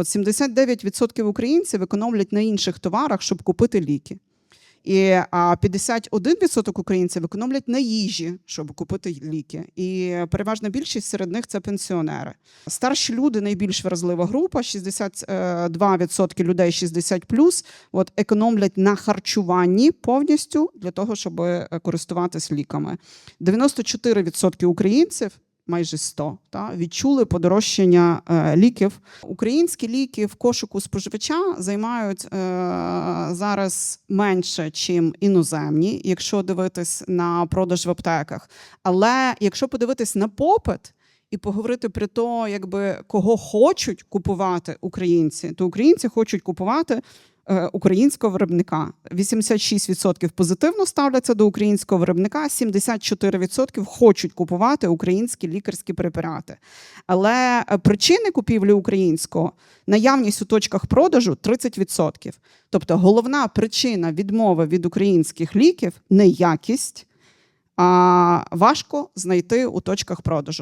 От 79% українців економлять на інших товарах, щоб купити ліки. І а 51% українців економлять на їжі, щоб купити ліки. І переважна більшість серед них це пенсіонери. Старші люди найбільш вразлива група. 62% людей 60+, от економлять на харчуванні повністю для того, щоб е, користуватись ліками. 94% українців. Майже 100, та, відчули подорожчання е, ліків. Українські ліки в кошику споживача займають е, зараз менше, чим іноземні, якщо дивитись на продаж в аптеках. Але якщо подивитись на попит і поговорити про те, якби кого хочуть купувати українці, то українці хочуть купувати українського виробника. 86% позитивно ставляться до українського виробника, 74% хочуть купувати українські лікарські препарати. Але е, причини купівлі українського наявність у точках продажу 30%. Тобто головна причина відмови від українських ліків не якість, а важко знайти у точках продажу.